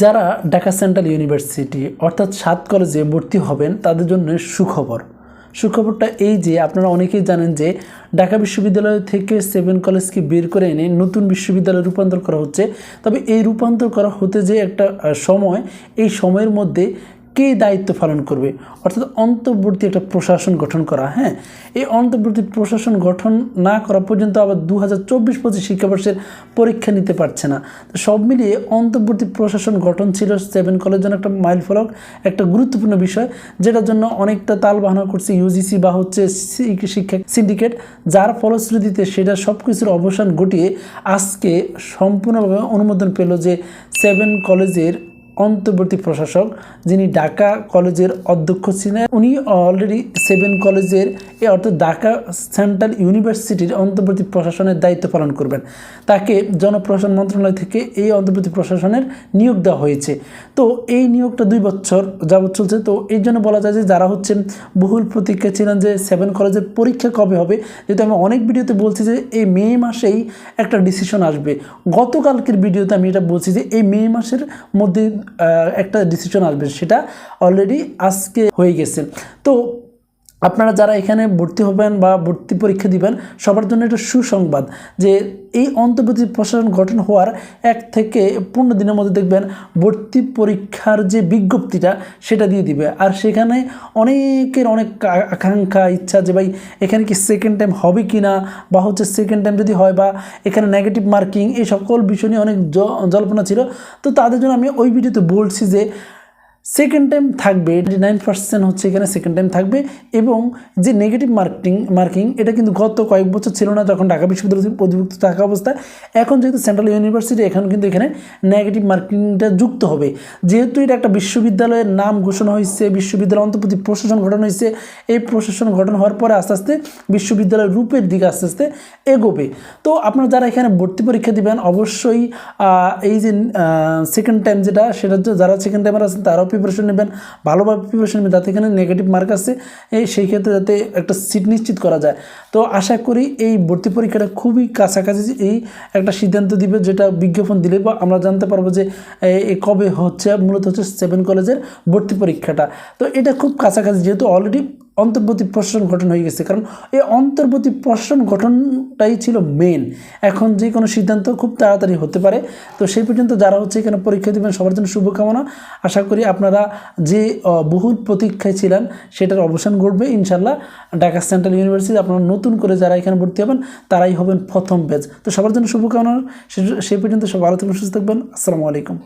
যারা Dhaka central university অর্থাৎ সাত কলেজে ভর্তি হবেন, তাদের জন্য সুখবর। সুখবরটা এই যে, আপনারা অনেকেই জানেন যে, ঢাকা বিশ্ববিদ্যালয় থেকে সেভেন কলেজকে বের করে এনে নতুন বিশ্ববিদ্যালয়ে রূপান্তর করা হচ্ছে। তবে এই রূপান্তর করা হতে যে একটা সময়, এই সময়ের মধ্যে কে দায়িত্ব পালন করবে? অর্থাৎ অন্তর্বর্তী একটা প্রশাসন গঠন করা হ্যাঁ? এই অন্তর্বর্তী প্রশাসন গঠন না করা পর্যন্ত আবার দু হাজার চব্বিশ পঁচিশ শিক্ষাবর্ষের পরীক্ষা নিতে পারছে না। তো সব মিলিয়ে অন্তর্বর্তী প্রশাসন গঠন ছিল সেভেন কলের জন্য একটা মাইল ফলক একটা গুরুত্বপূর্ণ বিষয়, যেটার জন্য অনেকটা তাল বাহানা করছে ইউজিসি বা হচ্ছে শিক্ষা সিন্ডিকেট, যার ফলশ্রুতিতে সেটা সব কিছুর অবসান ঘটিয়ে আজকে সম্পূর্ণভাবে অনুমোদন পেল যে সেভেন কলেজের অন্তর্বর্তী প্রশাসক যিনি ঢাকা কলেজের অধ্যক্ষ ছিলেন, উনি অলরেডি সেভেন কলেজের এ অর্থাৎ ঢাকা সেন্ট্রাল ইউনিভার্সিটির অন্তর্বর্তী প্রশাসনের দায়িত্ব পালন করবেন। তাকে জনপ্রশাসন মন্ত্রণালয় থেকে এই অন্তর্বর্তী প্রশাসনের নিয়োগ দেওয়া হয়েছে। তো এই নিয়োগটা দুই বছর যাবৎ চলছে। তো এই জন্য বলা যায় যে যারা হচ্ছেন, বহুল প্রতীক্ষা ছিলেন যে সেভেন কলেজের পরীক্ষা কবে হবে? যেহেতু আমি অনেক ভিডিওতে বলছি যে এই মে মাসেই একটা ডিসিশন আসবে। গতকালকের ভিডিওতে আমি এটা বলছি যে এই মে মাসের মধ্যে একটা ডিসিশন আসবে সেটা অলরেডি আজকে হয়ে গেছে। তো আপনারা যারা এখানে ভর্তি হবেন বা ভর্তি পরীক্ষা দিবেন, সবার জন্য এটা সুসংবাদ যে এই অন্তর্বর্তী প্রশাসন গঠন হওয়ার এক থেকে পনেরো দিনের মধ্যে দেখবেন ভর্তি পরীক্ষার যে বিজ্ঞপ্তিটা সেটা দিয়ে দিবে। আর সেখানে অনেকের অনেক আকাঙ্ক্ষা, ইচ্ছা যে ভাই এখানে কি সেকেন্ড টাইম হবে কি না বা হচ্ছে সেকেন্ড টাইম যদি হয় বা এখানে নেগেটিভ মার্কিং এই সকল বিষয় নিয়ে অনেক জল্পনা ছিল। তো তাদের জন্য আমি ওই ভিডিওতে বলছি যে সেকেন্ড টাইম থাকবে নাইন পার্সেন্ট হচ্ছে এখানে সেকেন্ড টাইম থাকবে এবং যে নেগেটিভ মার্কিং মার্কিং এটা কিন্তু গত কয়েক বছর ছিল না যখন ঢাকা বিশ্ববিদ্যালয় অধিভুক্ত থাকা অবস্থায়। এখন যেহেতু সেন্ট্রাল ইউনিভার্সিটি এখন কিন্তু এখানে নেগেটিভ মার্কিংটা যুক্ত হবে। যেহেতু এটা একটা বিশ্ববিদ্যালয়ের নাম ঘোষণা হয়েছে বিশ্ববিদ্যালয় অন্তর্প্রতি প্রশাসন গঠন হয়েছে, এই প্রশাসন গঠন হওয়ার পরে আস্তে আস্তে বিশ্ববিদ্যালয়ের রূপের দিকে আস্তে আস্তে এগোবে। তো আপনারা যারা এখানে ভর্তি পরীক্ষা দিবেন, অবশ্যই এই যে সেকেন্ড টাইম যেটা, সেটা যারা সেকেন্ড টাইমার আছেন, তারাও প্রিপারেশন নেবেন, ভালোভাবে প্রিপারেশন নেবেন, যাতে এখানে নেগেটিভ মার্ক আছে এই সেই ক্ষেত্রে যাতে একটা সিট নিশ্চিত করা যায়। তো আশা করি এই ভর্তি পরীক্ষাটা খুবই কাছাকাছি এই একটা সিদ্ধান্ত দিবে, যেটা বিজ্ঞাপন দিলে বা আমরা জানতে পারব যে কবে হচ্ছে, মূলত হচ্ছে সেভেন কলেজের ভর্তি পরীক্ষাটা। তো এটা খুব কাছাকাছি, যেহেতু অলরেডি অন্তর্বর্তী প্রশাসন গঠন হয়ে গেছে। কারণ এই অন্তর্বর্তী প্রশাসন গঠনটাই ছিল মেন এখন যে কোনো সিদ্ধান্ত খুব তাড়াতাড়ি হতে পারে। তো সেই পর্যন্ত যারা হচ্ছে এখানে পরীক্ষা দেবেন, সবার জন্য শুভকামনা। আশা করি আপনারা যে বহুল প্রতীক্ষায় ছিলেন, সেটার অবসান ঘটবে ইনশাল্লাহ ঢাকা সেন্ট্রাল ইউনিভার্সিটি আপনারা নতুন করে যারা এখানে ভর্তি হবেন, তারাই হবেন প্রথম ব্যাচ তো সবার জন্য শুভকামনা। সেই পর্যন্ত সব ভালো থাকবেন, সুস্থ থাকবেন। আসসালামু আলাইকুম।